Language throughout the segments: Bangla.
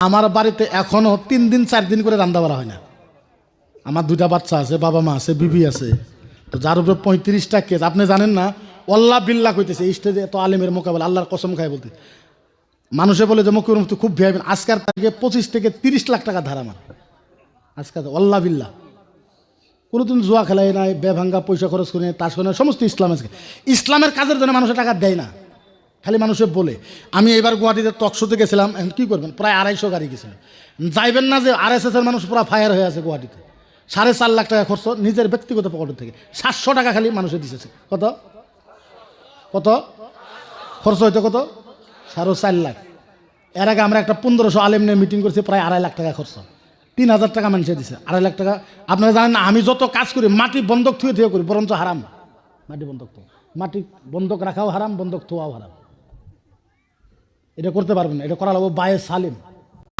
আমার বাড়িতে এখনও তিন দিন, চার দিন করে রান্না বাড়া হয় না। আমার দুইটা বাচ্চা আছে, বাবা মা আছে, বিবি আছে। তো যার উপরে পঁয়ত্রিশটা কেস আপনি জানেন না অল্লাহ বিল্লা কইতেছে, এই স্টেজে এত আলিমের মোকাবেলা, আল্লাহর কসম খায় বলতে। মানুষে বলে যে মকির মুফতি খুব ভিয়াবেন আজকের তারিখে পঁচিশ থেকে তিরিশ লাখ টাকা ধারা আমার। আজকাল অল্লাহ বিল্লাহ। কোনোদিন জুয়া খেলায় নাই বেভাঙ্গা পয়সা খরচ করে তাস করে সমস্ত ইসলাম আছে ইসলামের কাজের জন্য মানুষের টাকা দেয় না। খালি মানুষে বলে। আমি এবার গুয়াহাটিতে টকশোতে গেছিলাম কী করবেন? প্রায় আড়াইশো গাড়ি গেছিলাম যাইবেন না যে আর এর মানুষ পুরো ফায়ার হয়ে আছে গুয়াহাটিতে। সাড়ে চার লাখ টাকা খরচ নিজের ব্যক্তিগত পকেট থেকে। সাতশো টাকা খালি মানুষে দিতেছে কত? কত? খরচ হইতো কত? সাড়ে চার লাখ। এর আগে আমরা একটা পনেরোশো আলেম নিয়ে মিটিং করছি, প্রায় আড়াই লাখ টাকা খরচ। তিন হাজার টাকা মানুষে দিছে। আড়াই লাখ টাকা আপনারা জানেন না, আমি যত কাজ করি, মাটি বন্ধক থুয়ে থুয়ে করি, বরঞ্চ হারাম। মাটি বন্ধক মাটি বন্ধক রাখাও হারাম, বন্ধক থোয়াও হারাম। এটা করতে পারবেন না। এটা করা লাগবে বায়ে সালিম।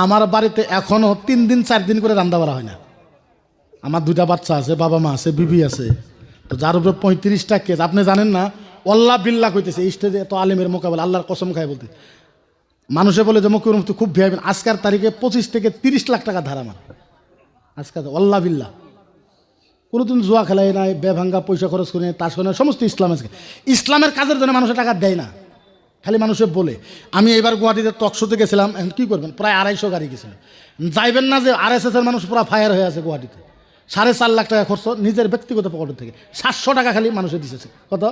আমার বাড়িতে এখনও তিন দিন, চার দিন করে রান্না বাড়া হয় না। আমার দুইটা বাচ্চা আছে, বাবা মা আছে, বিবি আছে। তো যার উপরে পঁয়ত্রিশটা কেস আপনি জানেন না অল্লাহ বিল্লা কইতেছে স্টেজে এত আলিমের মোকাবেলা, আল্লাহর কসম খায় বলতে। মানুষে বলে যে মকির মুফতি খুব ভিয়াবেন আজকের তারিখে পঁচিশ থেকে তিরিশ লাখ টাকা ধারা আমার। আজকাল অল্লাহ বিল্লাহ। কোনোদিন জুয়া খেলায় নাই বেভাঙ্গা পয়সা খরচ করে তাস করে সমস্ত ইসলাম আছে ইসলামের কাজের জন্য মানুষের টাকা দেয় না। খালি মানুষে বলে। আমি এবার গুয়াহাটিতে টকশোতে গেছিলাম কী করবেন? প্রায় আড়াইশো গাড়ি গেছিলাম যাইবেন না যে আর এর মানুষ পুরো ফায়ার হয়ে আছে গুয়াহাটিতে। সাড়ে চার লাখ টাকা খরচ নিজের ব্যক্তিগত পকেট থেকে। সাতশো টাকা খালি মানুষে দিতেছে কত?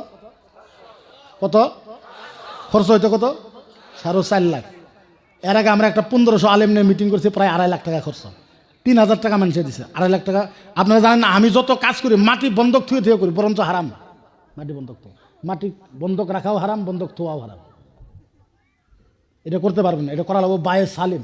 কত? খরচ হইতো কত? সাড়ে চার লাখ। এর আগে আমরা একটা পনেরোশো আলেম নিয়ে মিটিং করছি, প্রায় আড়াই লাখ টাকা খরচ। তিন হাজার টাকা মানুষে দিছে, আড়াই লাখ টাকা। আপনারা জানেন না, আমি যত কাজ করি, মাটি বন্ধক থুয়ে থুয়ে করি, বরঞ্চ হারাম। মাটি বন্ধক মাটি বন্ধক রাখাও হারাম, বন্ধক থোয়াও হারাম। এটা করতে পারবেন না। এটা করা লাগবে বায়ে সালিম